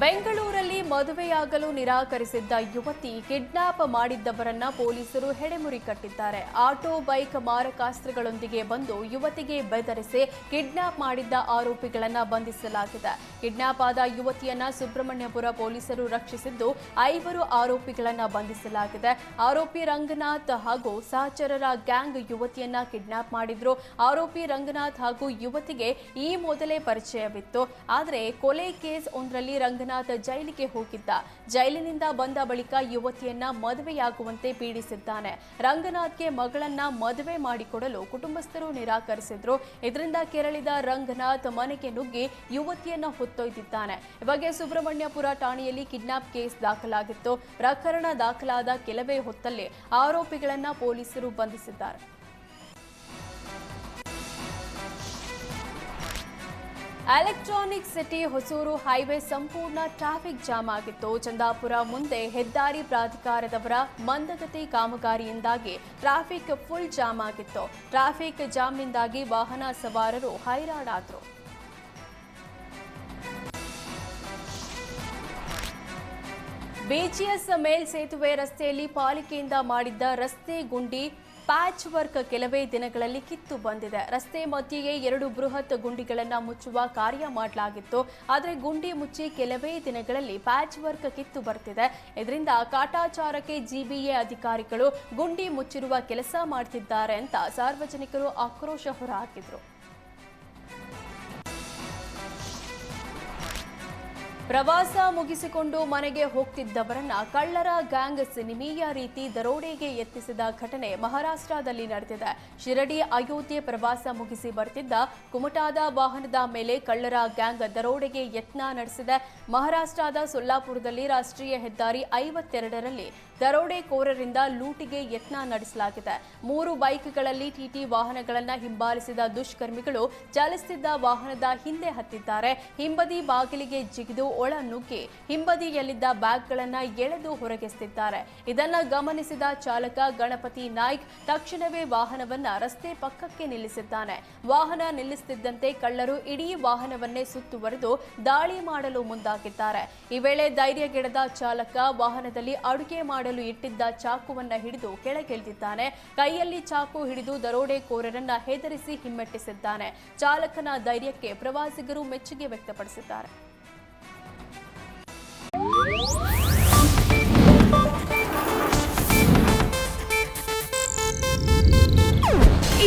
ಬೆಂಗಳೂರಲ್ಲಿ ಮದುವೆಯಾಗಲು ನಿರಾಕರಿಸಿದ್ದ ಯುವತಿ ಕಿಡ್ನಾಪ್ ಮಾಡಿದ್ದವರನ್ನ ಪೊಲೀಸರು ಹೆಡೆಮುರಿ ಕಟ್ಟಿದ್ದಾರೆ. ಆಟೋ, ಬೈಕ್ ಮಾರಕಾಸ್ತ್ರಗಳೊಂದಿಗೆ ಬಂದು ಯುವತಿಗೆ ಬೆದರಿಸಿ ಕಿಡ್ನಾಪ್ ಮಾಡಿದ್ದ ಆರೋಪಿಗಳನ್ನ ಬಂಧಿಸಲಾಗಿದೆ. ಕಿಡ್ನಾಪ್ ಆದ ಯುವತಿಯನ್ನ ಸುಬ್ರಹ್ಮಣ್ಯಪುರ ಪೊಲೀಸರು ರಕ್ಷಿಸಿದ್ದು ಐವರು ಆರೋಪಿಗಳನ್ನ ಬಂಧಿಸಲಾಗಿದೆ. ಆರೋಪಿ ರಂಗನಾಥ್ ಹಾಗೂ ಸಹಚರರ ಗ್ಯಾಂಗ್ ಯುವತಿಯನ್ನ ಕಿಡ್ನಾಪ್ ಮಾಡಿದ್ರು. ಆರೋಪಿ ರಂಗನಾಥ್ ಹಾಗೂ ಯುವತಿಗೆ ಈ ಮೊದಲೇ ಪರಿಚಯವಿತ್ತು. ಆದರೆ ಕೊಲೆ ಕೇಸ್ ಒಂದರಲ್ಲಿ ರಂಗನಾಥ್ ಜೈಲಿಗೆ ಹೋಗಿದ್ದ. ಜೈಲಿನಿಂದ ಬಂದ ಬಳಿಕ ಯುವತಿಯನ್ನ ಮದುವೆಯಾಗುವಂತೆ ಪೀಡಿಸಿದ್ದಾನೆ. ರಂಗನಾಥ್ಗೆ ಮಗಳನ್ನ ಮದುವೆ ಮಾಡಿಕೊಡಲು ಕುಟುಂಬಸ್ಥರು ನಿರಾಕರಿಸಿದ್ರು. ಇದರಿಂದ ಕೆರಳಿದ ರಂಗನಾಥ್ ಮನೆಗೆ ನುಗ್ಗಿ ಯುವತಿಯನ್ನ ಹೊತ್ತೊಯ್ದಿದ್ದಾನೆ. ಬಗ್ಗೆ ಸುಬ್ರಹ್ಮಣ್ಯಪುರ ಠಾಣೆಯಲ್ಲಿ ಕಿಡ್ನಾಪ್ ಕೇಸ್ ದಾಖಲಾಗಿತ್ತು. ಪ್ರಕರಣ ದಾಖಲಾದ ಕೆಲವೇ ಹೊತ್ತಲ್ಲಿ ಆರೋಪಿಗಳನ್ನ ಪೊಲೀಸರು ಬಂಧಿಸಿದ್ದಾರೆ. ಎಲೆಕ್ಟ್ರಾನಿಕ್ ಸಿಟಿ ಹೊಸೂರು ಹೈವೇ ಸಂಪೂರ್ಣ ಟ್ರಾಫಿಕ್ ಜಾಮ್ ಆಗಿತ್ತು. ಚಂದಾಪುರ ಮುಂದೆ ಹೆದ್ದಾರಿ ಪ್ರಾಧಿಕಾರದವರ ಮಂದಗತಿ ಕಾಮಗಾರಿಯಿಂದಾಗಿ ಟ್ರಾಫಿಕ್ ಫುಲ್ ಜಾಮ್ ಆಗಿತ್ತು. ಟ್ರಾಫಿಕ್ ಜಾಮ್ನಿಂದಾಗಿ ವಾಹನ ಸವಾರರು ಹೈರಾಣಾದರು. ಬಿಜಿಎಸ್ ಮೇಲ್ಸೇತುವೆ ರಸ್ತೆಯಲ್ಲಿ ಪಾಲಿಕೆಯಿಂದ ಮಾಡಿದ್ದ ರಸ್ತೆ ಗುಂಡಿ ಪ್ಯಾಚ್ ವರ್ಕ್ ಕೆಲವೇ ದಿನಗಳಲ್ಲಿ ಕಿತ್ತು ಬಂದಿದೆ. ರಸ್ತೆ ಮಧ್ಯೆಯೇ ಎರಡು ಬೃಹತ್ ಗುಂಡಿಗಳನ್ನು ಮುಚ್ಚುವ ಕಾರ್ಯ ಮಾಡಲಾಗಿತ್ತು. ಆದರೆ ಗುಂಡಿ ಮುಚ್ಚಿ ಕೆಲವೇ ದಿನಗಳಲ್ಲಿ ಪ್ಯಾಚ್ ವರ್ಕ್ ಕಿತ್ತು ಬರ್ತಿದೆ. ಇದರಿಂದ ಕಾಟಾಚಾರಕ್ಕೆ ಜಿಬಿಎ ಅಧಿಕಾರಿಗಳು ಗುಂಡಿ ಮುಚ್ಚಿರುವ ಕೆಲಸ ಮಾಡ್ತಿದ್ದಾರೆ ಅಂತ ಸಾರ್ವಜನಿಕರು ಆಕ್ರೋಶ ಹೊರಹಾಕಿದ್ರು. ಪ್ರವಾಸ ಮುಗಿಸಿಕೊಂಡು ಮನೆಗೆ ಹೋಗ್ತಿದ್ದವರನ್ನ ಕಳ್ಳರ ಗ್ಯಾಂಗ್ ಸಿನಿಮೀಯ ರೀತಿ ದರೋಡೆಗೆ ಯತ್ನಿಸಿದ ಘಟನೆ ಮಹಾರಾಷ್ಟ್ರದಲ್ಲಿ ನಡೆದಿದೆ. ಶಿರಡಿ, ಅಯೋಧ್ಯೆ ಪ್ರವಾಸ ಮುಗಿಸಿ ಬರ್ತಿದ್ದ ಕುಮಟಾದ ವಾಹನದ ಮೇಲೆ ಕಳ್ಳರ ಗ್ಯಾಂಗ್ ದರೋಡೆಗೆ ಯತ್ನ ನಡೆಸಿದೆ. ಮಹಾರಾಷ್ಟ್ರದ ಸೊಲ್ಲಾಪುರದಲ್ಲಿ ರಾಷ್ಟ್ರೀಯ ಹೆದ್ದಾರಿ ಐವತ್ತೆರಡರಲ್ಲಿ ದರೋಡೆಕೋರರಿಂದ ಲೂಟಿಗೆ ಯತ್ನ ನಡೆಸಲಾಗಿದೆ. ಮೂರು ಬೈಕ್ಗಳಲ್ಲಿ ಟಿಟಿ ವಾಹನಗಳನ್ನು ಹಿಂಬಾಲಿಸಿದ ದುಷ್ಕರ್ಮಿಗಳು ಚಲಿಸುತ್ತಿದ್ದ ವಾಹನದ ಹಿಂದೆ ಹತ್ತಿದ್ದಾರೆ. ಹಿಂಬದಿ ಬಾಗಿಲಿಗೆ ಜಿಗಿದು ಒಳ ನುಗ್ಗಿ ಹಿಂಬದಿಯಲ್ಲಿದ್ದ ಬ್ಯಾಗ್ಗಳನ್ನು ಎಳೆದು ಹೊರಗೆಸೆದಿದ್ದಾರೆ ಇದನ್ನ ಗಮನಿಸಿದ ಚಾಲಕ ಗಣಪತಿ ನಾಯ್ಕ್ ತಕ್ಷಣವೇ ವಾಹನವನ್ನ ರಸ್ತೆ ಪಕ್ಕಕ್ಕೆ ನಿಲ್ಲಿಸಿದ್ದಾನೆ. ವಾಹನ ನಿಲ್ಲಿಸುತ್ತಿದ್ದಂತೆ ಕಳ್ಳರು ಇಡೀ ವಾಹನವನ್ನೇ ಸುತ್ತುವರೆದು ದಾಳಿ ಮಾಡಲು ಮುಂದಾಗಿದ್ದಾರೆ. ಈ ವೇಳೆ ಧೈರ್ಯಗೆಡದ ಚಾಲಕ ವಾಹನದಲ್ಲಿ ಅಡುಗೆ ಮಾಡಲು ಇಟ್ಟಿದ್ದ ಚಾಕುವನ್ನ ಹಿಡಿದು ಕೆಳಗಿಳಿದಿದ್ದಾನೆ. ಕೈಯಲ್ಲಿ ಚಾಕು ಹಿಡಿದು ದರೋಡೆಕೋರರನ್ನ ಹೆದರಿಸಿ ಹಿಮ್ಮೆಟ್ಟಿಸಿದ್ದಾನೆ. ಚಾಲಕನ ಧೈರ್ಯಕ್ಕೆ ಪ್ರವಾಸಿಗರು ಮೆಚ್ಚುಗೆ ವ್ಯಕ್ತಪಡಿಸಿದ್ದಾರೆ.